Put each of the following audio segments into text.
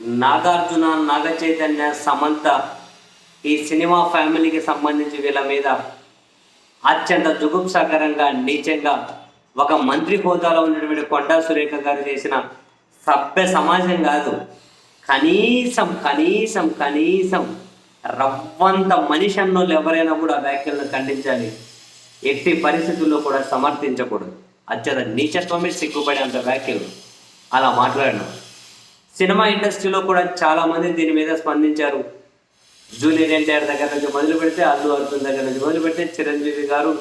నాగార్జున నాగ చైతన్య సమంత ఈ సినిమా ఫ్యామిలీకి సంబంధించి వీళ్ళ మీద అత్యంత జుగుప్సాకరంగా నీచంగా ఒక మంత్రి హోదాలో ఉన్నటువంటి కొండా సురేఖ గారు చేసిన సభ్య సమాజం కాదు. కనీసం కనీసం కనీసం రవ్వంత మనిషి అన్నోళ్ళు ఎవరైనా కూడా వ్యాఖ్యలను ఖండించాలి. ఎట్టి పరిస్థితుల్లో కూడా సమర్థించకూడదు. అత్యంత నీచత్వమే సిగ్గుపడే అంత వ్యాఖ్యలు. అలా మాట్లాడినాం. సినిమా ఇండస్ట్రీలో కూడా చాలా మంది దీని మీద స్పందించారు. జూనియర్ ఎన్టీఆర్ దగ్గర నుంచి మొదలు పెడితే అల్లు అర్జున్ దగ్గర నుంచి మొదలు పెడితే చిరంజీవి గారు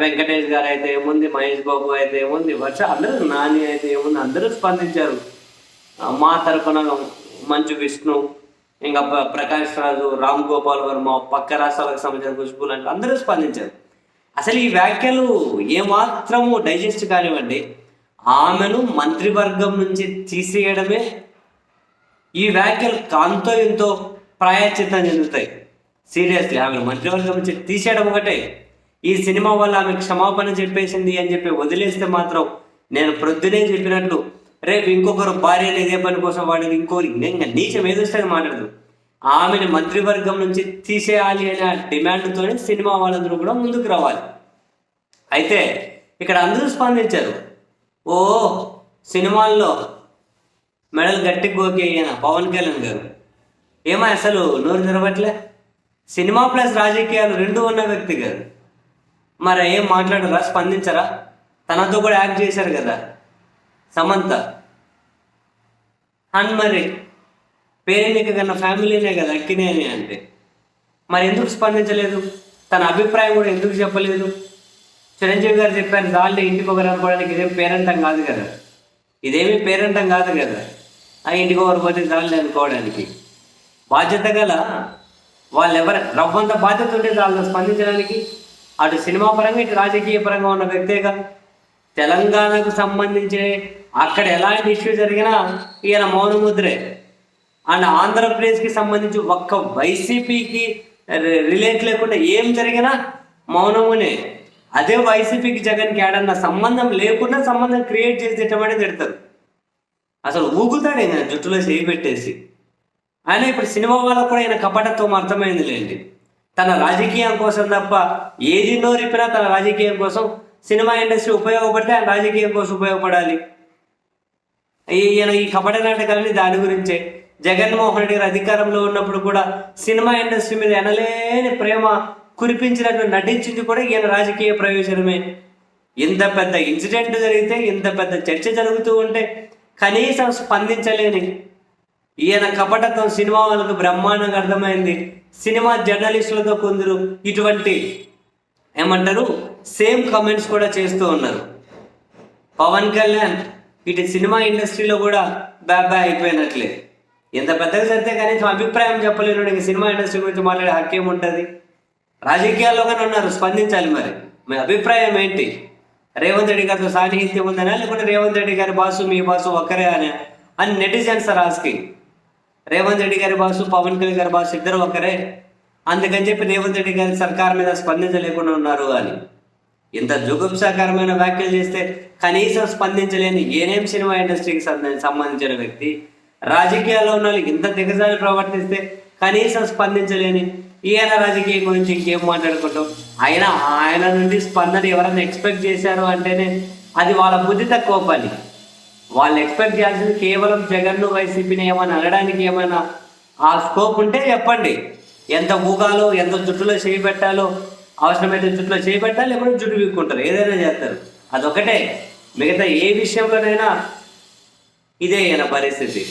వెంకటేష్ గారు అయితే ఏముంది మహేష్ బాబు అయితే ఏముంది వర్ష అందరూ నాని అయితే ఏముంది అందరూ స్పందించారు. మా తరఫున మంచు విష్ణు ఇంకా ప్రకాష్ రాజు రామ్ గోపాల్ వర్మ పక్క రాష్ట్రాలకు సంబంధించిన ఖుష్బు లాంటి అందరూ స్పందించారు. అసలు ఈ వ్యాఖ్యలు ఏమాత్రము డైజెస్ట్ కానివ్వండి ఆమెను మంత్రివర్గం నుంచి తీసేయడమే ఈ వ్యాఖ్యలు కాంతో ఎంతో ప్రాయశ్చిత్తం చెందుతాయి. సీరియస్లీ ఆమె మంత్రివర్గం నుంచి తీసేయడం ఒకటే. ఈ సినిమా వల్ల ఆమె క్షమాపణ చెప్పేసింది అని చెప్పి వదిలేస్తే మాత్రం నేను ప్రొద్దునే చెప్పినట్లు రేపు ఇంకొకరు భార్య ఇదే పని కోసం వాడిని ఇంకోరు నేను నీచం ఏదొస్తే మాట్లాడదు. ఆమెను మంత్రివర్గం నుంచి తీసేయాలి అనే డిమాండ్తోనే సినిమా వాళ్ళందరూ కూడా ముందుకు రావాలి. అయితే ఇక్కడ అందరూ స్పందించారు. ఓ సినిమాల్లో మెడల్ గట్టి గోకి అయిన పవన్ కళ్యాణ్ గారు. ఏమో అసలు నోరు తెరవట్లే? సినిమా ప్లస్ రాజకీయాలు రెండు ఉన్న వ్యక్తి గారు. మరి ఏం మాట్లాడరా? స్పందించరా? తనతో కూడా యాక్ట్ చేశారు కదా. సమంత. అండ్ మరి పేరెంట్ కన్నా ఫ్యామిలీనే కదా అక్కినేని అంటే. మరి ఎందుకు స్పందించలేదు? తన అభిప్రాయం కూడా ఎందుకు చెప్పలేదు? చిరంజీవి గారు చెప్పారు దాళ్ళు ఇంటికి ఒకరు అనుకోవడానికి ఇదేం పేరెంటం కాదు కదా. ఇదేమీ పేరెంటం కాదు కదా. ఆ ఇంటికి ఒకరు పోతే దాళ్ళు అనుకోవడానికి బాధ్యత గల వాళ్ళు ఎవరు రవ్వంత బాధ్యత ఉంటే వాళ్ళు స్పందించడానికి. అటు సినిమా పరంగా ఇటు రాజకీయ పరంగా ఉన్న వ్యక్తేగా? తెలంగాణకు సంబంధించి అక్కడ ఎలాంటి ఇష్యూ జరిగినా ఈయన మౌనముద్రే. అండ్ ఆంధ్రప్రదేశ్కి సంబంధించి ఒక్క వైసీపీకి రిలేట్ లేకుండా ఏం జరిగినా మౌనమునే. అదే వైసీపీకి జగన్కి ఏడన్నా సంబంధం లేకుండా సంబంధం క్రియేట్ చేసి తిట్టమని తిడతారు. అసలు ఊగుతాడు ఆయన జుట్టులో చేయి పెట్టేసి. ఆయన ఇప్పుడు సినిమా వాళ్ళకు కూడా ఆయన కపటత్వం అర్థమైంది లేండి తన రాజకీయం కోసం తప్ప ఏది నోరిపినా తన రాజకీయం కోసం సినిమా ఇండస్ట్రీ ఉపయోగపడితే ఆయన రాజకీయం కోసం ఉపయోగపడాలి. ఈయన ఈ కపట నాటకాలని దాని గురించే. జగన్మోహన్ రెడ్డి గారు అధికారంలో ఉన్నప్పుడు కూడా సినిమా ఇండస్ట్రీ మీద ఎనలేని ప్రేమ కురిపించినట్టు నటించింది కూడా ఈయన రాజకీయ ప్రయోజనమే. ఇంత పెద్ద ఇన్సిడెంట్ జరిగితే ఇంత పెద్ద చర్చ జరుగుతూ ఉంటే కనీసం స్పందించలేని. ఈయన కపటత్వం సినిమా వాళ్ళకు బ్రహ్మాండంగా అర్థమైంది. సినిమా జర్నలిస్టులతో కొందరు ఇటువంటి ఏమంటారు? సేమ్ కమెంట్స్ కూడా చేస్తూ ఉన్నారు. పవన్ కళ్యాణ్ ఇటు సినిమా ఇండస్ట్రీలో కూడా బ్యాబా అయిపోయినట్లే. ఎంత పెద్దగా జరిగితే కనీసం అభిప్రాయం చెప్పలేను సినిమా ఇండస్ట్రీ గురించి మాట్లాడే హక్కు ఏముంటుంది రాజకీయాల్లోగానే ఉన్నారు స్పందించాలి మరి. మీ అభిప్రాయం ఏంటి? రేవంత్ రెడ్డి గారితో సాన్నిహిత్యం ఉందనా లేకుంటే రేవంత్ రెడ్డి గారి బాసు మీ బాసు ఒక్కరే అని అని netizens are asking Revanth Reddy గారి బాసు పవన్ కళ్యాణ్ గారి బాసు ఇద్దరు ఒక్కరే. అందుకని చెప్పి రేవంత్ రెడ్డి గారి సర్కార్ మీద స్పందించలేకుండా ఉన్నారు అని. ఇంత జుగుప్సాకరమైన వ్యాఖ్యలు చేస్తే కనీసం స్పందించలేని ఏనేం సినిమా ఇండస్ట్రీకి సంబంధించిన వ్యక్తి రాజకీయాల్లో ఉన్న వాళ్ళు ఇంత దిగజారి ప్రవర్తిస్తే కనీసం స్పందించలేని ఈయన రాజకీయం గురించి ఇంకేం మాట్లాడుకుంటాం? ఆయన ఆయన నుండి స్పందన ఎవరైనా ఎక్స్పెక్ట్ చేశారు అంటేనే అది వాళ్ళ బుద్ధి తక్కువ పని. వాళ్ళు ఎక్స్పెక్ట్ చేయాల్సింది కేవలం జగన్ను వైసీపీని ఏమైనా అనడానికి ఏమైనా ఆ స్కోప్ ఉంటే చెప్పండి. ఎంత ఊగాలో ఎంత జుట్టులో చేయి పెట్టాలో అవసరమైతే జుట్టులో చేయి పెట్టాలి జుట్టు వీక్కుంటారు ఏదైనా చేస్తారు. అదొకటే. మిగతా ఏ విషయంలోనైనా ఇదే ఈయన పరిస్థితి.